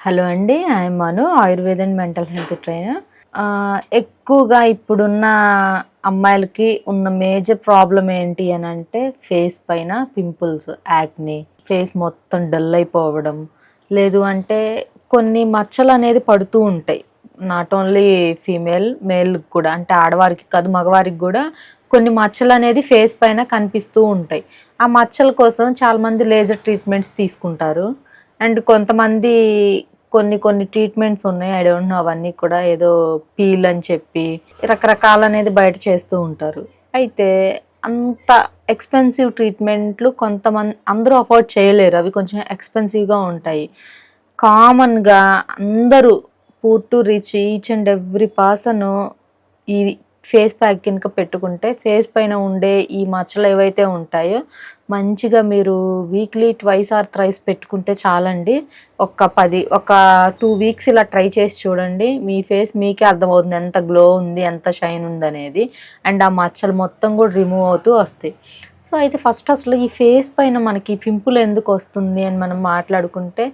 Hello అండి I'm Manu Ayurveda and mental health trainer ఎక్కువగా ఇప్పుడున్న అమ్మాయిలకి ఉన్న మేజర్ ప్రాబ్లం ఏంటి అని అంటే ఫేస్ పైన పింపుల్స్ యాక్ని ఫేస్ మొత్తం డల్ అయిపోవడం. లేదు అంటే కొన్ని మచ్చలు అనేది పడుతూ ఉంటాయి. నాట్ ఓన్లీ ఫీమేల్ మేల్ కూడా అంటే ఆడవారికి కాదు మగవారికి కూడా కొన్ని మచ్చలు అనేది ఫేస్ పైన కనిపిస్తూ ఉంటాయి. ఆ మచ్చల కోసం చాలామంది లేజర్ ట్రీట్మెంట్స్ తీసుకుంటారు. అండ్ కొంతమంది కొన్ని కొన్ని ట్రీట్మెంట్స్ ఉన్నాయి. ఐ డోంట్ నో అవన్నీ కూడా ఏదో పీల్ అని చెప్పి రకరకాల అనేది బయట చేస్తూ ఉంటారు. అయితే అంత ఎక్స్పెన్సివ్ ట్రీట్మెంట్లు కొంతమంది అందరూ అఫోర్డ్ చేయలేరు. అవి కొంచెం ఎక్స్పెన్సివ్గా ఉంటాయి. కామన్గా అందరూ poor to reach each and every person ఈ ఫేస్ ప్యాక్ కనుక పెట్టుకుంటే ఫేస్ పైన ఉండే ఈ మచ్చలు ఏవైతే ఉంటాయో మంచిగా మీరు వీక్లీ ట్వైస్ ఆర్ థ్రైస్ పెట్టుకుంటే చాలండి. ఒక పది ఒక టూ వీక్స్ ఇలా ట్రై చేసి చూడండి. మీ ఫేస్ మీకే అర్థమవుతుంది ఎంత గ్లో ఉంది ఎంత షైన్ ఉంది అనేది. అండ్ ఆ మచ్చలు మొత్తం కూడా రిమూవ్ అవుతూ వస్తాయి. సో అయితే ఫస్ట్ అసలు ఈ ఫేస్ పైన మనకి పింపుల్ ఎందుకు వస్తుంది అని మనం మాట్లాడుకుంటే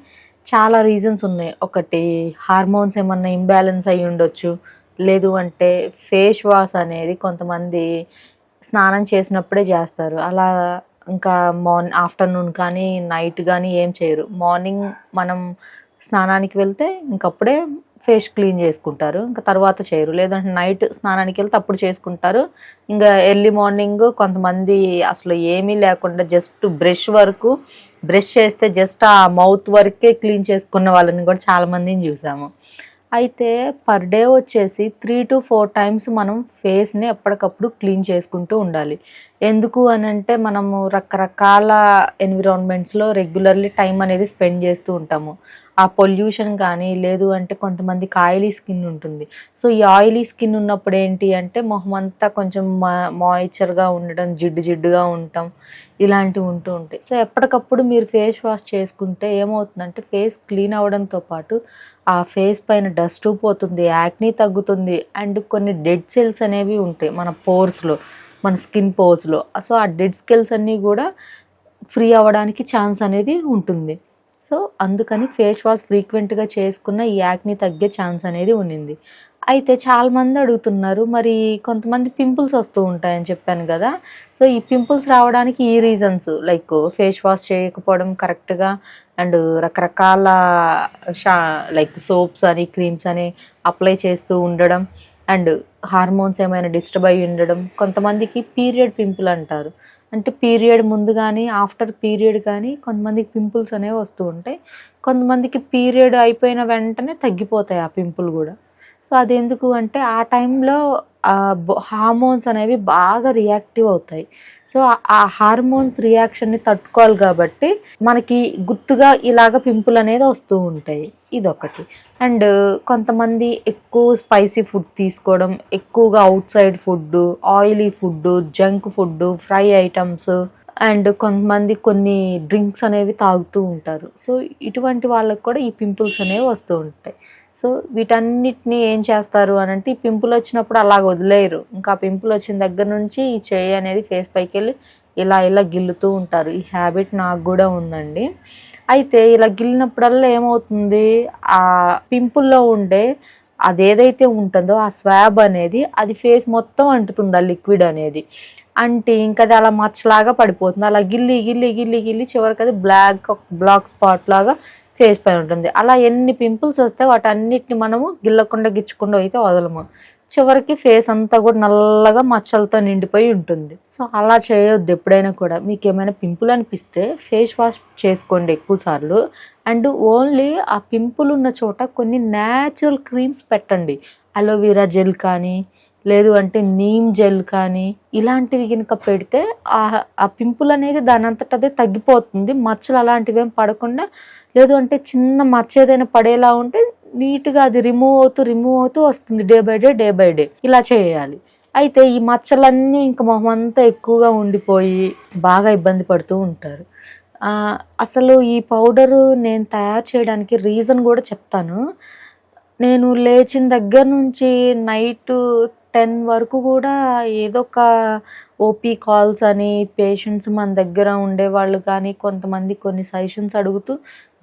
చాలా రీజన్స్ ఉన్నాయి. ఒకటి హార్మోన్స్ ఏమన్నా ఇంబ్యాలెన్స్ అయ్యి ఉండొచ్చు. లేదు అంటే ఫేస్ వాష్ అనేది కొంతమంది స్నానం చేసినప్పుడే చేస్తారు. అలా ఇంకా మార్నింగ్ ఆఫ్టర్నూన్ కానీ నైట్ కానీ ఏం చేయరు. మార్నింగ్ మనం స్నానానికి వెళ్తే ఇంకప్పుడే ఫేస్ క్లీన్ చేసుకుంటారు. ఇంకా తర్వాత చేయరు. లేదంటే నైట్ స్నానానికి వెళ్తే అప్పుడు చేసుకుంటారు. ఇంకా ఎర్లీ మార్నింగ్ కొంతమంది అసలు ఏమీ లేకుండా జస్ట్ బ్రష్ వరకు బ్రష్ చేస్తే జస్ట్ ఆ మౌత్ వరకే క్లీన్ చేసుకున్న వాళ్ళని కూడా చాలామందిని చూసాము. అయితే పర్ డే వచ్చేసి త్రీ టు ఫోర్ టైమ్స్ మనం ఫేస్ని ఎప్పటికప్పుడు క్లీన్ చేసుకుంటూ ఉండాలి. ఎందుకు అని అంటే మనము రకరకాల ఎన్విరాన్మెంట్స్లో రెగ్యులర్లీ టైం అనేది స్పెండ్ చేస్తూ ఉంటాము. ఆ పొల్యూషన్ కానీ లేదు అంటే కొంతమందికి ఆయిలీ స్కిన్ ఉంటుంది. సో ఈ ఆయిలీ స్కిన్ ఉన్నప్పుడు ఏంటి అంటే మొహం అంతా కొంచెం మా మాయిశ్చర్గా ఉండడం జిడ్డు జిడ్డుగా ఉండటం ఇలాంటివి ఉంటూ ఉంటాయి. సో ఎప్పటికప్పుడు మీరు ఫేస్ వాష్ చేసుకుంటే ఏమవుతుందంటే ఫేస్ క్లీన్ అవ్వడంతో పాటు ఆ ఫేస్ పైన డస్ట్ పోతుంది యాక్ని తగ్గుతుంది అండ్ కొన్ని డెడ్ సెల్స్ అనేవి ఉంటాయి మన పోర్స్లో మన స్కిన్ పోర్స్లో సో ఆ డెడ్ స్కిల్స్ అన్నీ కూడా ఫ్రీ అవ్వడానికి ఛాన్స్ అనేది ఉంటుంది. సో అందుకని ఫేస్ వాష్ ఫ్రీక్వెంట్గా చేసుకున్న ఈ యాక్ని తగ్గే ఛాన్స్ అనేది ఉండింది అయితే చాలామంది అడుగుతున్నారు మరి కొంతమంది పింపుల్స్ వస్తూ ఉంటాయని చెప్పాను కదా. సో ఈ పింపుల్స్ రావడానికి ఈ రీజన్స్ లైక్ ఫేస్ వాష్ చేయకపోవడం కరెక్ట్గా అండ్ రకరకాల షా లైక్ సోప్స్ అని క్రీమ్స్ అని అప్లై చేస్తూ ఉండడం అండ్ హార్మోన్స్ ఏమైనా డిస్టర్బ్ అయి ఉండడం కొంతమందికి పీరియడ్ పింపుల్ అంటారు. అంటే పీరియడ్ ముందు కానీ ఆఫ్టర్ పీరియడ్ కానీ కొంతమందికి పింపుల్స్ అనేవి వస్తూ ఉంటాయి. కొంతమందికి పీరియడ్ అయిపోయిన వెంటనే తగ్గిపోతాయి ఆ పింపుల్ కూడా. సో అది ఎందుకు అంటే ఆ టైంలో హార్మోన్స్ అనేవి బాగా రియాక్టివ్ అవుతాయి. సో ఆ హార్మోన్స్ రియాక్షన్ని తట్టుకోవాలి కాబట్టి మనకి గుర్తుగా ఇలాగ పింపుల్ అనేది వస్తూ ఉంటాయి. ఇదొకటి. అండ్ కొంతమంది ఎక్కువ స్పైసీ ఫుడ్ తీసుకోవడం ఎక్కువగా outside food oily food junk food fry items and కొంతమంది కొన్ని డ్రింక్స్ అనేవి తాగుతూ ఉంటారు. సో ఇటువంటి వాళ్ళకు కూడా ఈ పింపుల్స్ అనేవి వస్తూ ఉంటాయి. సో వీటన్నిటిని ఏం చేస్తారు అని అంటే ఈ పింపుల్ వచ్చినప్పుడు అలా వదిలేయరు. ఇంకా పింపుల్ వచ్చిన దగ్గర నుంచి ఈ చేయి అనేది ఫేస్ పైకి వెళ్ళి ఇలా ఇలా గిల్లుతూ ఉంటారు. ఈ హ్యాబిట్ నాకు కూడా ఉందండి. అయితే ఇలా గిల్లినప్పుడల్లా ఏమవుతుంది? ఆ పింపుల్లో ఉండే అదేదైతే ఉంటుందో ఆ స్వాబ్ అనేది అది ఫేస్ మొత్తం అంటుతుంది ఆ లిక్విడ్ అనేది. అంటే ఇంకా అది అలా మచ్చలాగా పడిపోతుంది. అలా గిల్లి గిల్లి గిల్లి గిల్లి చివరికి అది బ్లాక్ బ్లాక్ స్పాట్ లాగా ఫేస్ పైన ఉంటుంది. అలా ఎన్ని పింపుల్స్ వస్తే వాటన్నిటిని మనము గిల్లకుండా గిచ్చకుండా అయితే వదలము. చివరికి ఫేస్ అంతా కూడా నల్లగా మచ్చలతో నిండిపోయి ఉంటుంది. సో అలా చేయొద్దు ఎప్పుడైనా కూడా. మీకు ఏమైనా పింపుల్ అనిపిస్తే ఫేస్ వాష్ చేసుకోండి ఎక్కువ సార్లు. అండ్ ఓన్లీ ఆ పింపుల్ ఉన్న చోట కొన్ని న్యాచురల్ క్రీమ్స్ పెట్టండి. అలోవెరా జెల్ కానీ లేదు అంటే నీమ్ జెల్ కానీ ఇలాంటివి కనుక పెడితే ఆ పింపుల్ అనేది దాని అంతటదే తగ్గిపోతుంది. మచ్చలు అలాంటివి ఏం పడకుండా లేదు అంటే చిన్న మచ్చ ఏదైనా పడేలా ఉంటే నీట్గా అది రిమూవ్ అవుతూ రిమూవ్ అవుతూ వస్తుంది day by day day by day. ఇలా చేయాలి. అయితే ఈ మచ్చలన్నీ ఇంకా మొహం అంతా ఎక్కువగా ఉండిపోయి బాగా ఇబ్బంది పడుతూ ఉంటారు. అసలు ఈ పౌడరు నేను తయారు చేయడానికి రీజన్ కూడా చెప్తాను. నేను లేచిన దగ్గర నుంచి నైట్ టెన్ వరకు కూడా ఏదో ఒక ఓపీ కాల్స్ అని పేషెంట్స్ మన దగ్గర ఉండేవాళ్ళు కానీ కొంతమంది కొన్ని సజెషన్స్ అడుగుతూ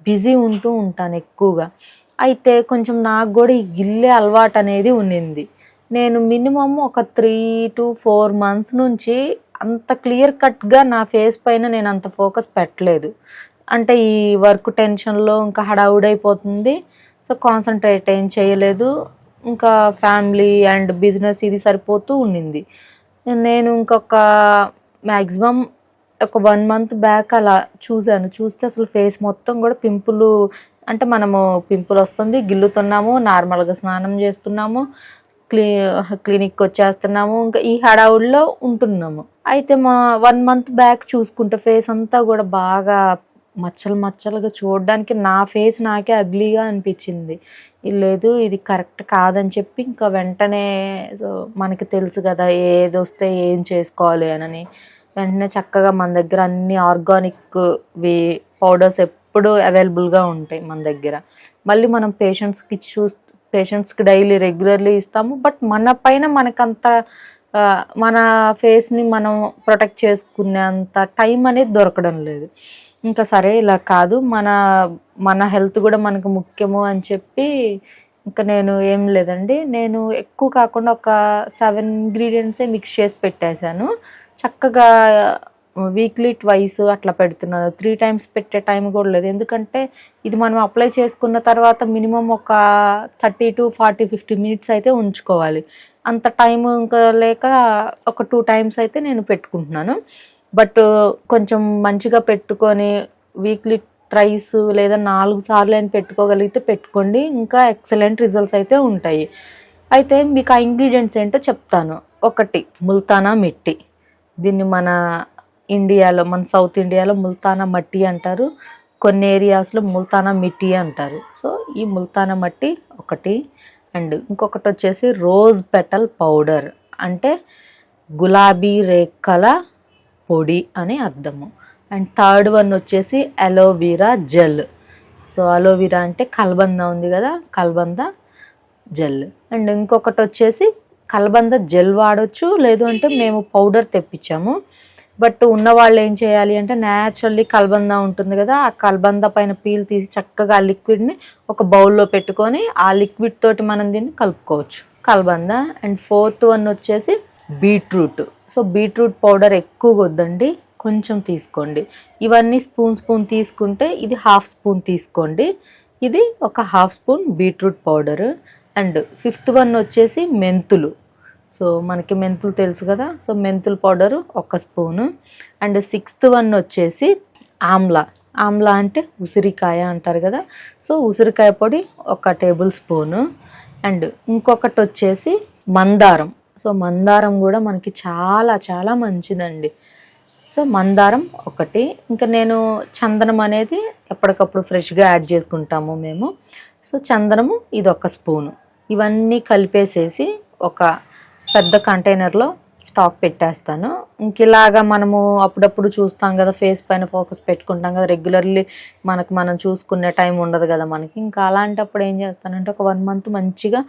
బిజీ ఉంటూ ఉంటాను ఎక్కువగా. అయితే కొంచెం నాకు కూడా ఈ గిల్లే అలవాటు అనేది ఉన్నింది. నేను మినిమం ఒక త్రీ టు ఫోర్ మంత్స్ నుంచి అంత క్లియర్ కట్గా నా ఫేస్ పైన నేను అంత ఫోకస్ పెట్టలేదు. అంటే ఈ వర్క్ టెన్షన్లో ఇంకా హడావుడైపోతుంది. సో కాన్సన్ట్రేట్ ఏం చేయలేదు. ఇంకా ఫ్యామిలీ అండ్ బిజినెస్ ఇది సరిపోతూ ఉండింది. నేను ఇంకొక మ్యాక్సిమం ఒక వన్ మంత్ బ్యాక్ అలా చూశాను. చూస్తే అసలు ఫేస్ మొత్తం కూడా పింపుల్ అంటే మనము పింపుల్ వస్తుంది గిల్లుతున్నాము నార్మల్గా స్నానం చేస్తున్నాము క్లీ క్లినిక్కి వచ్చేస్తున్నాము ఇంకా ఈ హడావుడిలో ఉంటున్నాము. అయితే మా వన్ మంత్ బ్యాక్ చూసుకుంటే ఫేస్ అంతా కూడా బాగా మచ్చలు మచ్చలుగా చూడడానికి నా ఫేస్ నాకే అగ్లీగా అనిపించింది. లేదు ఇది కరెక్ట్ కాదని చెప్పి ఇంకా వెంటనే సో మనకి తెలుసు కదా ఏది వస్తే ఏం చేసుకోవాలి అని వెంటనే చక్కగా మన దగ్గర అన్ని ఆర్గానిక్ వి పౌడర్స్ ఎప్పుడు అవైలబుల్గా ఉంటాయి మన దగ్గర. మళ్ళీ మనం పేషెంట్స్కి చూ పేషెంట్స్కి డైలీ రెగ్యులర్లీ ఇస్తాము. బట్ మన పైన మనకంత మన ఫేస్ని మనం ప్రొటెక్ట్ చేసుకునే అంత టైం అనేది దొరకడం లేదు. ఇంకా సరే ఇలా కాదు. మన మన హెల్త్ కూడా మనకు ముఖ్యము అని చెప్పి ఇంకా నేను ఏం లేదండి. నేను ఎక్కువ కాకుండా ఒక సెవెన్ ఇంగ్రీడియంట్సే మిక్స్ చేసి పెట్టేశాను. చక్కగా వీక్లీ ట్వైస్ అట్లా పెడుతున్నాను త్రీ టైమ్స్ పెట్టే టైం కూడా లేదు. ఎందుకంటే ఇది మనం అప్లై చేసుకున్న తర్వాత మినిమం ఒక thirty to forty fifty minutes అయితే ఉంచుకోవాలి. అంత టైం ఇంకా లేక ఒక టూ టైమ్స్ అయితే నేను పెట్టుకుంటున్నాను. బట్ కొంచెం మంచిగా పెట్టుకొని వీక్లీ ట్రైస్ లేదా నాలుగు సార్లు అయినా పెట్టుకోగలిగితే పెట్టుకోండి. ఇంకా ఎక్సలెంట్ రిజల్ట్స్ అయితే ఉంటాయి. అయితే మీకు ఆ ఇంగ్రీడియంట్స్ ఏంటో చెప్తాను. ఒకటి ముల్తానా మిట్టి. దీన్ని మన ఇండియాలో మన సౌత్ ఇండియాలో ముల్తానా మట్టి అంటారు. కొన్ని ఏరియాస్లో ముల్తానా మిట్టి అంటారు. సో ఈ ముల్తానా మట్టి ఒకటి అండ్ ఇంకొకటి వచ్చేసి రోజ్ పెటల్ పౌడర్ అంటే గులాబీ రేఖల పొడి అని అర్థము. అండ్ థర్డ్ వన్ వచ్చేసి aloe vera gel so aloe vera అంటే కలబంద ఉంది కదా కలబంద జెల్ అండ్ ఇంకొకటి వచ్చేసి కలబంద జెల్ వాడొచ్చు లేదు అంటే మేము పౌడర్ తెప్పించాము. బట్ ఉన్న వాళ్ళు ఏం చేయాలి అంటే న్యాచురల్లీ కలబంద ఉంటుంది కదా ఆ కలబంద పైన పీల్ తీసి చక్కగా ఆ లిక్విడ్ని ఒక బౌల్లో పెట్టుకొని ఆ లిక్విడ్ తోటి మనం దీన్ని కలుపుకోవచ్చు. కలబంద. అండ్ ఫోర్త్ వన్ వచ్చేసి బీట్రూట్. సో బీట్రూట్ పౌడర్ ఎక్కువగా వద్దండి. కొంచెం తీసుకోండి. ఇవన్నీ స్పూన్ స్పూన్ తీసుకుంటే ఇది హాఫ్ స్పూన్ తీసుకోండి. ఇది ఒక half spoon beetroot powder. And fifth one వచ్చేసి మెంతులు. సో మనకి మెంతులు తెలుసు కదా. సో మెంతుల పౌడరు ఒక స్పూను. అండ్ సిక్స్త్ వన్ వచ్చేసి ఆమ్లా. ఆమ్లా అంటే ఉసిరికాయ అంటారు కదా. సో ఉసిరికాయ పొడి ఒక టేబుల్ స్పూను. అండ్ ఇంకొకటి వచ్చేసి మందారం. సో మందారం కూడా మనకి చాలా చాలా మంచిదండి. సో మందారం ఒకటి. ఇంకా నేను చందనం అనేది ఎప్పటికప్పుడు ఫ్రెష్గా యాడ్ చేసుకుంటాము మేము. సో చందనము ఇది ఒక స్పూను. ఇవన్నీ కలిపేసేసి ఒక పెద్ద కంటైనర్లో స్టాక్ పెట్టేస్తాను. ఇంక ఇలాగా మనము అప్పుడప్పుడు చూస్తాం కదా ఫేస్ పైన ఫోకస్ పెట్టుకుంటాం కదా రెగ్యులర్లీ మనకు మనం చూసుకునే టైం ఉండదు కదా మనకి. ఇంకా అలాంటప్పుడు ఏం చేస్తానంటే ఒక వన్ మంత్ మంచిగా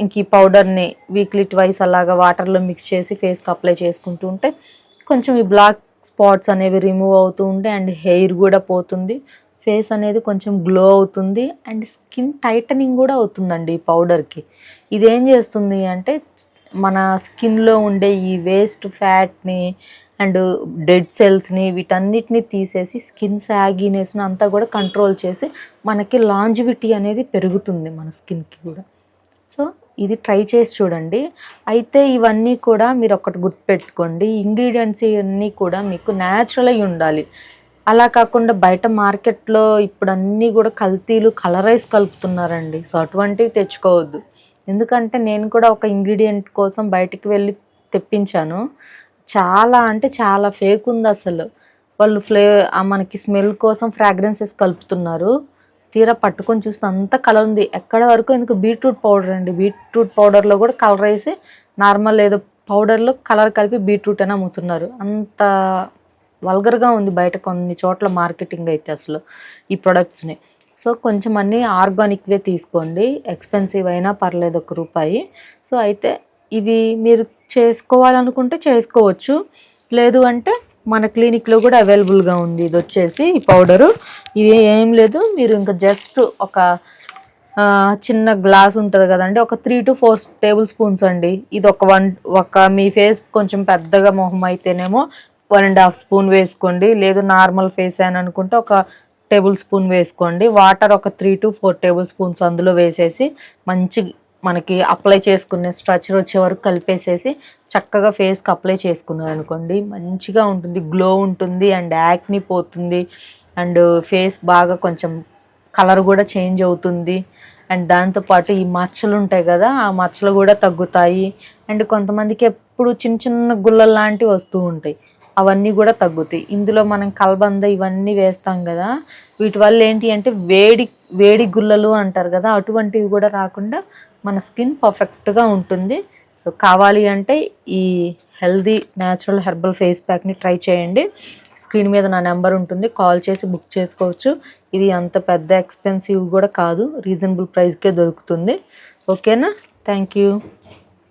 ఇంక ఈ పౌడర్ని వీక్లీ ట్వైస్ అలాగా వాటర్లో మిక్స్ చేసి ఫేస్కి అప్లై చేసుకుంటూ ఉంటే కొంచెం ఈ బ్లాక్ స్పాట్స్ అనేవి రిమూవ్ అవుతూ ఉంటాయి అండ్ హెయిర్ కూడా పోతుంది. ఫేస్ అనేది కొంచెం గ్లో అవుతుంది అండ్ స్కిన్ టైటనింగ్ కూడా అవుతుందండి ఈ పౌడర్కి. ఇదేం చేస్తుంది అంటే మన స్కిన్లో ఉండే ఈ వేస్ట్ ఫ్యాట్ని అండ్ డెడ్ సెల్స్ని వీటన్నిటిని తీసేసి స్కిన్ సాగినెస్ని అంతా కూడా కంట్రోల్ చేసి మనకి లాంజివిటీ అనేది పెరుగుతుంది మన స్కిన్కి కూడా. సో ఇది ట్రై చేసి చూడండి. అయితే ఇవన్నీ కూడా మీరు ఒకటి గుర్తుపెట్టుకోండి. ఇంగ్రీడియంట్స్ ఇవన్నీ కూడా మీకు న్యాచురల్ అయి ఉండాలి. అలా కాకుండా బయట మార్కెట్లో ఇప్పుడు అన్నీ కూడా కల్తీలు కలరైజ్ కలుపుతున్నారండి. సో అటువంటివి తెచ్చుకోవద్దు. ఎందుకంటే నేను కూడా ఒక ఇంగ్రీడియంట్ కోసం బయటికి వెళ్ళి తెప్పించాను. చాలా అంటే చాలా ఫేక్ ఉంది అసలు. వాళ్ళు ఫ్లే మనకి స్మెల్ కోసం ఫ్రాగ్రెన్సెస్ కలుపుతున్నారు. తీరా పట్టుకొని చూస్తే అంత కలర్ ఉంది. ఎక్కడ వరకు ఎందుకు బీట్రూట్ పౌడర్ అండి? బీట్రూట్ పౌడర్లో కూడా కలర్ వేసి నార్మల్ ఏదో పౌడర్లో కలర్ కలిపి బీట్రూట్ అని అమ్ముతున్నారు. అంత వల్గర్గా ఉంది బయట కొన్ని చోట్ల మార్కెటింగ్ అయితే అసలు ఈ ప్రొడక్ట్స్ని సో కొంచెం అన్నీ ఆర్గానిక్వే తీసుకోండి. ఎక్స్పెన్సివ్ అయినా పర్లేదు ఒక రూపాయి. సో అయితే ఇవి మీరు చేసుకోవాలనుకుంటే చేసుకోవచ్చు. లేదు అంటే మన క్లినిక్లో కూడా అవైలబుల్గా ఉంది. ఇది వచ్చేసి ఈ పౌడరు ఇది ఏం లేదు. మీరు ఇంకా జస్ట్ ఒక చిన్న గ్లాస్ ఉంటుంది కదండి. ఒక three to four tablespoons అండి. ఇది ఒక వన్ ఒక మీ ఫేస్ కొంచెం పెద్దగా మొహం అయితేనేమో వన్ అండ్ హాఫ్ స్పూన్ వేసుకోండి. లేదు నార్మల్ ఫేస్ అని అనుకుంటే ఒక టేబుల్ స్పూన్ వేసుకోండి. వాటర్ ఒక three to four tablespoons అందులో వేసేసి మంచి మనకి అప్లై చేసుకునే స్ట్రక్చర్ వచ్చే వరకు కలిపేసేసి చక్కగా ఫేస్కి అప్లై చేసుకున్నారు అనుకోండి. మంచిగా ఉంటుంది గ్లో ఉంటుంది అండ్ యాక్ని పోతుంది అండ్ ఫేస్ బాగా కొంచెం కలర్ కూడా చేంజ్ అవుతుంది. అండ్ దాంతోపాటు ఈ మచ్చలు ఉంటాయి కదా ఆ మచ్చలు కూడా తగ్గుతాయి. అండ్ కొంతమందికి ఎప్పుడు చిన్న చిన్న గుళ్ళ లాంటివి వస్తూ ఉంటాయి. అవన్నీ కూడా తగ్గుతాయి. ఇందులో మనం కలబంద ఇవన్నీ వేస్తాం కదా వీటి వల్ల ఏంటి అంటే వేడి వేడి గుల్లలు అంటారు కదా అటువంటివి కూడా రాకుండా మన స్కిన్ పర్ఫెక్ట్గా ఉంటుంది. సో కావాలి అంటే ఈ హెల్దీ న్యాచురల్ హెర్బల్ ఫేస్ ప్యాక్ని ట్రై చేయండి. స్క్రీన్ మీద నా నెంబర్ ఉంటుంది కాల్ చేసి బుక్ చేసుకోవచ్చు. ఇది అంత పెద్ద ఎక్స్పెన్సివ్ కూడా కాదు రీజనబుల్ ప్రైస్కే దొరుకుతుంది. ఓకేనా? Thank you.